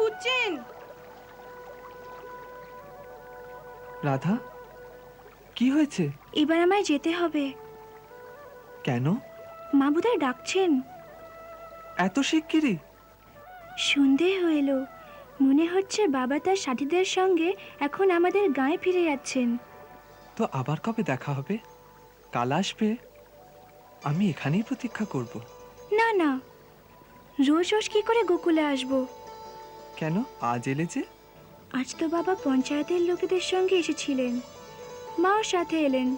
খুঁজছেন? রাধা কি হয়েছে? এবার আমায় যেতে হবে। কেন? মা বোধহয় ডাকছেন। এত শিগগিরই? সন্ধে হয়ে এলো। মনে হচ্ছে বাবা তার সাথীদের সঙ্গে এখন আমাদের গায়ে ফিরে যাচ্ছেন। তো আবার কবে দেখা হবে? কাল আসবে। আমি এখানেই প্রতীক্ষা করব। না না। রোজ রোজ কি করে গোকুলে আসব? কেন? আজ এলে যে? আজ তো বাবা পঞ্চায়েতের লোকেদের সঙ্গে এসেছিলেন। মাও সাথে এলেন।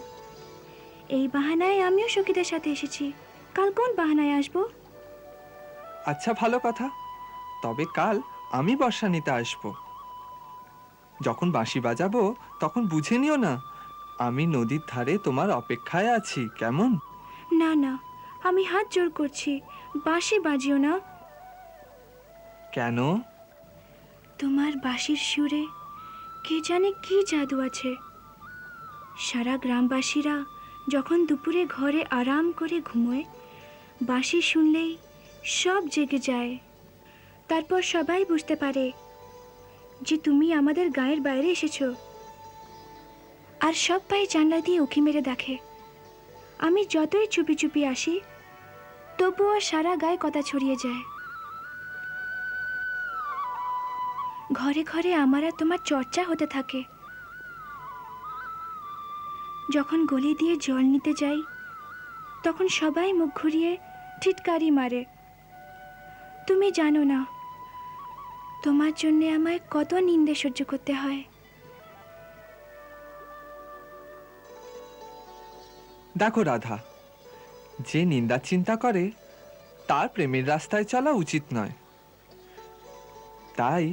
এই বাহানায় আমিও সখীদের সাথে এসেছি। কাল কোন বাহানায় আসব? আচ্ছা ভালো কথা। তবে কাল আমি বর্ষা নিতে আসব। যখন বাঁশি বাজাবো তখন বুঝে নিও না আমি নদীর ধারে তোমার অপেক্ষায় আছি। কেমন? না না আমি হাত জোর করছি। বাঁশি বাজিও না। কেন? তোমার বাঁশির সুরে কে জানে কি জাদু আছে? সারা গ্রামবাসীরা যখন দুপুরে ঘরে আরাম করে ঘুমোয়, বাঁশি শুনলেই সব জেগে যায়। তারপর সবাই বুঝতে পারে যে তুমি আমাদের গায়ের বাইরে এসেছ। আর সব পায়ে জানলা দিয়ে উঁকি মেরে দেখে, আমি যতই চুপি চুপি আসি, তবুও সারা গায়ে কথা ছড়িয়ে যায়। ঘরে ঘরে আমার আর তোমার চর্চা হতে থাকে। যখন গলি দিয়ে জল নিতে যাই, তখন সবাই মুখ ঘুরিয়ে টিটকারি মারে। তুমি জানো না, তোমার জন্যে আমায় কত নিন্দে সহ্য করতে হয়। দেখো রাধা, যে নিন্দা চিন্তা করে, তার প্রেমের রাস্তায় চলা উচিত নয়। তাই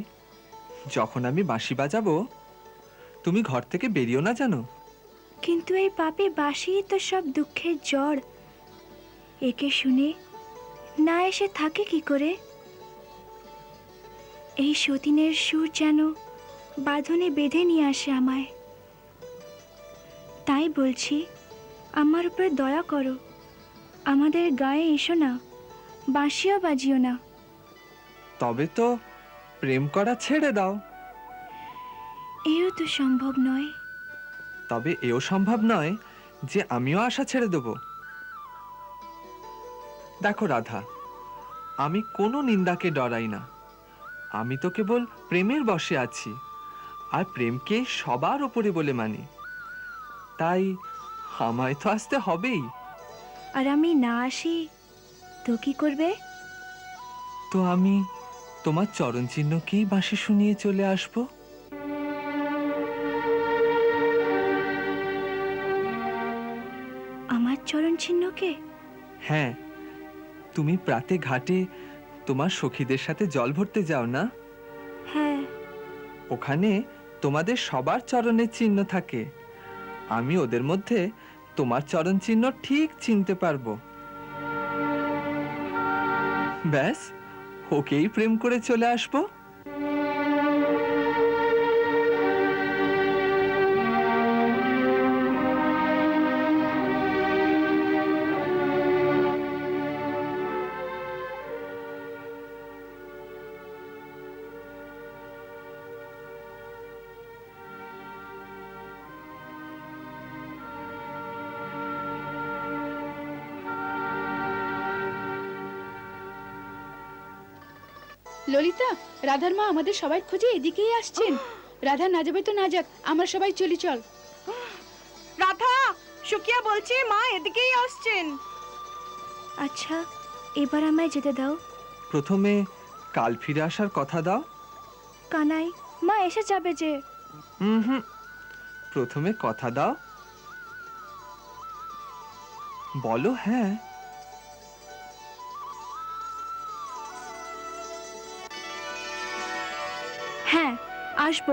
যখন আমি বাঁশি বাজাবো তুমি ঘর থেকে বেরিয়েও না জানো? কিন্তু এই পাপে বাসি তো সব দুঃখের জ্বর। একে শুনে না এসে থাকে কি করে? এই সতীনের সুর যেন বাঁধনে বেঁধে নিয়ে আসে আমায়। তাই বলছি আমার উপর দয়া করো। আমাদের গায়ে এসো না বাঁশিও বাজিও না। তবে তো প্রেম করা ছেড়ে দাও। এও তো সম্ভব নয়। তবে এও সম্ভব নয় যে আমিও আশা ছেড়ে দেব। দেখো রাধা আমি কোনো নিন্দাকে ডরাই না। আমি তো কেবল প্রেমের বসে আছি আর প্রেমকে সবার ওপরে বলে মানি। তাই আমায় তো আসতে হবেই। আর আমি না আসি তো কি করবে? তো আমি তোমার চরণ চিহ্নকেই বাঁশি শুনিয়ে চলে আসব? আমার চরণ চিহ্নকে হ্যাঁ তুমি প্রাতে ঘাটে তোমার সখীদের সাথে জল ভরতে যাও না? হ্যাঁ। ওখানে তোমাদের সবার চরণের চিহ্ন থাকে। আমি ওদের মধ্যে তোমার চরণ চিহ্ন ঠিক চিনতে পারব। ব্যাস ওকেই প্রেম করে চলে আসব। ললিতা রাধার মা আমাদের সবাই খুঁজে এদিকেই আসছেন। রাধা না যাবে তো না যাক আমরা সবাই চলি চল। রাধা সুকিয়া বলছে মা এদিকেই আসছেন। আচ্ছা এবার আমায় যেতে দাও। প্রথমে কাল ফিরে আসার কথা দাও। কানাই মা এসে যাবে যে। হুম হুম। প্রথমে কথা দাও। বলো হ্যাঁ। হ্যাঁ আসব।